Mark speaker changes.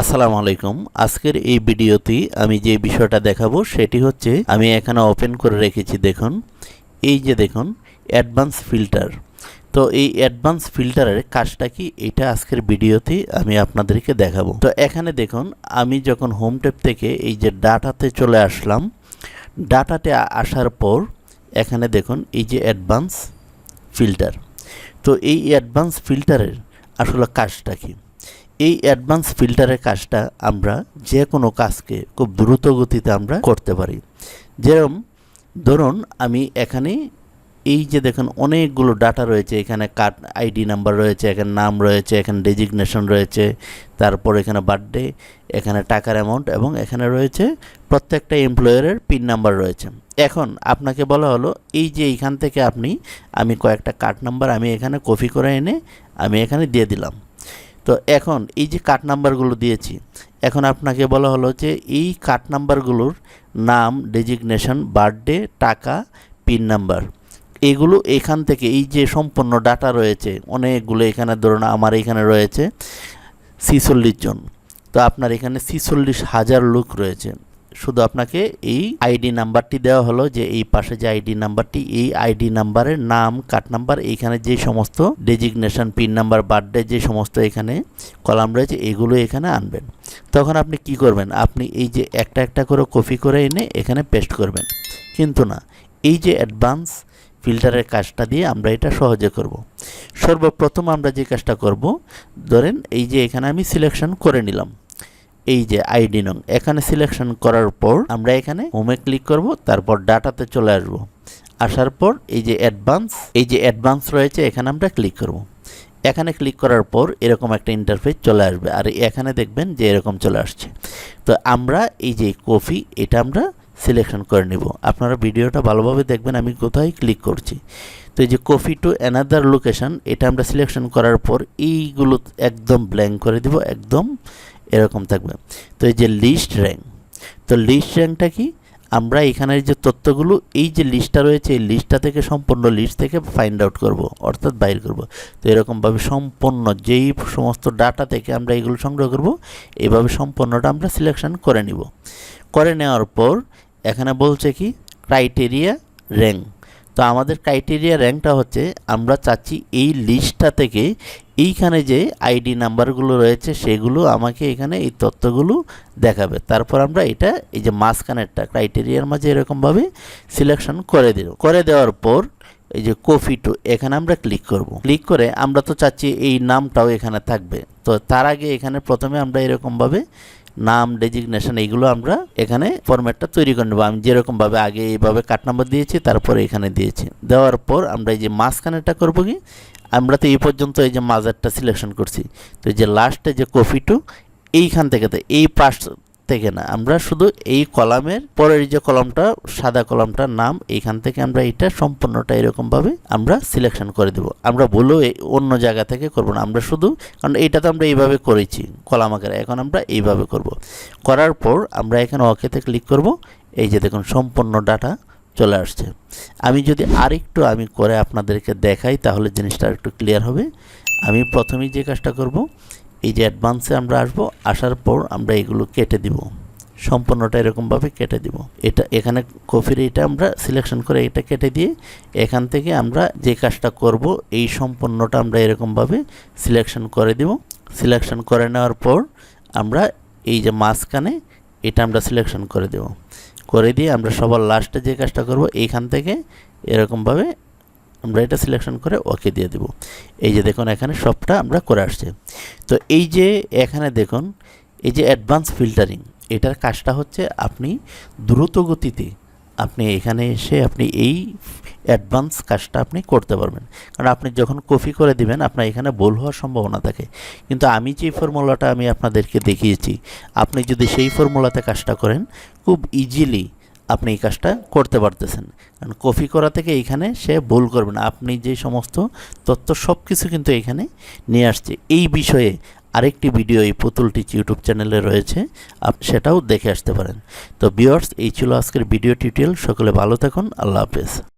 Speaker 1: আসসালামু আলাইকুম। আজকের এই ভিডিওতে আমি যে বিষয়টা দেখাবো সেটি হচ্ছে আমি এখানে ওপেন করে রেখেছি, দেখুন। এই যে দেখুন অ্যাডভান্স ফিল্টার তো এই অ্যাডভান্স ফিল্টারের কাজটা কি? এটা আজকের ভিডিওতে আমি আপনাদেরকে দেখাবো। তো এখানে দেখুন, আমি যখন হোম ট্যাব থেকে এই যে ডাটাতে চলে আসলাম, ডাটাতে আসার পর এখানে দেখুন, এই যে অ্যাডভান্স ফিল্টার তো এই অ্যাডভান্স ফিল্টারের আসলে কাজটা কি? এই অ্যাডভান্স ফিল্টারের কাজটা আমরা যে কোনো কাজকে খুব দ্রুত গতিতে আমরা করতে পারি। যেরকম ধরুন আমি এখানে এই যে দেখুন অনেকগুলো ডাটা রয়েছে, এখানে কার্ড আইডি নাম্বার রয়েছে, এখানে নাম রয়েছে, এখানে ডেজিগনেশন রয়েছে, তারপর এখানে বার্থডে এখানে টাকার অ্যামাউন্ট এবং এখানে রয়েছে প্রত্যেকটা এমপ্লয়ারের পিন নাম্বার রয়েছে। এখন আপনাকে বলা হলো, এই যে এইখান থেকে আপনি, আমি কয়েকটা কার্ড নাম্বার আমি এখানে কপি করে এনে আমি এখানে দিয়ে দিলাম। তো এখন এই যে কাট নাম্বারগুলো দিয়েছি, এখন আপনাকে বলা হলো যে এই কাট নাম্বারগুলোর নাম, ডেজিগনেশন, বার্থডে, টাকা, পিন নাম্বার। এগুলো এখান থেকে এই যে সম্পূর্ণ ডাটা রয়েছে, অনেকগুলো এখানে ধরুন আমার এখানে রয়েছে ছিচল্লিশ জন। তো আপনার এখানে ছিচল্লিশ হাজার লোক রয়েছে। শুধু আপনাকে এই আইডি নাম্বারটি দেওয়া হলো যে এই পাশে যে আইডি নাম্বারটি, এই আইডি নাম্বারের নাম কাট নাম্বার, এইখানে যে সমস্ত ডেজিগনেশন, পিন নাম্বার, বার্থডে, যে সমস্ত এখানে কলাম রয়েছে, এগুলো এখানে আনবেন। তখন আপনি কি করবেন? আপনি এই যে একটা একটা করে কপি করে এনে এখানে পেস্ট করবেন। কিন্তু না, এই যে অ্যাডভান্স ফিল্টারের কাজটা দিয়ে আমরা এটা সহজে করব। সর্বপ্রথম আমরা যে কাজটা করব, ধরেন এই যে এখানে আমি সিলেকশন করে নিলাম। এই যে আইডি নং, এখানে সিলেকশন করার পর আমরা এখানে হোমে ক্লিক করব, তারপর ডাটাতে চলে আসব। আসার পর এই যে অ্যাডভান্স এই যে অ্যাডভান্স রয়েছে, এখানে আমরা ক্লিক করব। এখানে ক্লিক করার পর এরকম একটা ইন্টারফেস চলে আসবে, আর এখানে দেখবেন যে এরকম চলে আসছে। তো আমরা এই যে কপি এটা আমরা সিলেকশন করে নিব। আপনারা ভিডিওটা ভালোভাবে দেখবেন, আমি কোথায় ক্লিক করছি। তো এই যে কপি টু অ্যানাদার লোকেশন এটা আমরা সিলেকশন করার পর এইগুলো একদম ব্ল্যাঙ্ক করে দিব, একদম এরকম থাকবে। তো এই যে লিস্ট র্যাঙ্ক তো লিস্ট র্যাঙ্কটা কি? আমরা এখানের যে তথ্যগুলো, এই যে লিস্টটা রয়েছে, এই লিস্টটা থেকে সম্পূর্ণ লিস্ট থেকে ফাইন্ড আউট করব, অর্থাৎ বাইর করব। তো এরকমভাবে সম্পূর্ণ যেই সমস্ত ডাটা থেকে আমরা এগুলো সংগ্রহ করব এইভাবে সম্পূর্ণটা আমরা সিলেকশন করে নিব। করে নেওয়ার পর, এখানে বলছে কি? ক্রাইটেরিয়া র্যাঙ্ক তো আমাদের ক্রাইটেরিয়া র্যাঙ্কটা হচ্ছে, আমরা চাচ্ছি এই লিস্টটা থেকে এইখানে যে আইডি নাম্বারগুলো রয়েছে সেগুলো আমাকে এখানে এই তথ্যগুলো দেখাবে। তারপর আমরা এটা এই যে মাঝখানেরটা ক্রাইটেরিয়ার মাঝে এরকমভাবে সিলেকশন করে দিল করে দেওয়ার পর এই যে কপি টু এখানে আমরা ক্লিক করব। ক্লিক করে আমরা তো চাচ্ছি এই নামটাও এখানে থাকবে। তো তার আগে এখানে প্রথমে আমরা এরকমভাবে নাম ডেজিগনেশন এইগুলো আমরা এখানে ফরম্যাটটা তৈরি করে নেব। আমি যেরকমভাবে আগে এইভাবে কাট নাম্বার দিয়েছি, তারপরে এখানে দিয়েছি। দেওয়ার পর আমরা এই যে মাঝখানেটা করব কি, আমরা তো এই পর্যন্ত এই যে মাজারটা সিলেকশন করছি। তো যে লাস্টে যে কপি টু, এইখান থেকে তো এই পাশ থেকে না। আমরা শুধু এই কলামের পরের যে কলমটা, সাদা কলমটার নাম, এইখান থেকে আমরা এটা সম্পূর্ণটা এরকমভাবে আমরা সিলেকশন করে দেব। আমরা বলেও অন্য জায়গা থেকে করব না। আমরা শুধু, কারণ এইটা তো আমরা এইভাবে করেছি, কলাম আকারে। এখন আমরা এইভাবে করব। করার পর আমরা এখানে ওকেতে ক্লিক করব। এই যে দেখুন, সম্পূর্ণ ডাটা চলে আসছে। আমি যদি আরেকটু আমি করে আপনাদেরকে দেখাই, তাহলে জিনিসটা একটু ক্লিয়ার হবে। আমি প্রথমেই যে কাজটা করব এই যে অ্যাডভান্সে আমরা আসব, আসার পর আমরা এগুলো কেটে দিব। সম্পূর্ণটা এরকমভাবে কেটে দিব। এটা, এখানে কফির এটা আমরা সিলেকশন করে এটা কেটে দিয়ে এখান থেকে আমরা যে কাজটা করব, এই সম্পূর্ণটা আমরা এরকমভাবে সিলেকশন করে দিব। সিলেকশন করে নেওয়ার পর আমরা এই যে মাঝখানে এটা আমরা সিলেকশন করে দেব। করে দিয়ে আমরা সবার লাস্টে যে কাজটা করব, এইখান থেকে এরকমভাবে আমরা এটা সিলেকশন করে ওকে দিয়ে দেব। এই যে দেখুন, এখানে সবটা আমরা করে আসছে। তো এই যে এখানে দেখুন, এই যে অ্যাডভান্স ফিল্টারিং এটার কাজটা হচ্ছে আপনি দ্রুত গতিতে আপনি এখানে এসে আপনি এই অ্যাডভান্স কাজটা আপনি করতে পারবেন। কারণ আপনি যখন কপি করে দিবেন, আপনার এখানে ভুল হওয়ার সম্ভাবনা থাকে। কিন্তু আমি যে ফর্মুলাটা আমি আপনাদেরকে দেখিয়েছি, আপনি যদি সেই ফর্মুলাতে কাজটা করেন, খুব ইজিলি আপনি এই কাজটা করতে পারতেছেন। কারণ কপি করা থেকে এইখানে সে ভুল করবে না। আপনি যে সমস্ত তথ্য সব কিছু কিন্তু এখানে নিয়ে আসছে। এই বিষয়ে আরেকটি ভিডিও এই পুতুল টিচ ইউটিউব চ্যানেলে রয়েছে। আপ, সেটাও দেখে আসতে পারেন। তো বিয়ার্স এই ছিল আজকের ভিডিও টিউটোরিয়াল। সকলে ভালো থাকুন। আল্লাহ হাফেজ।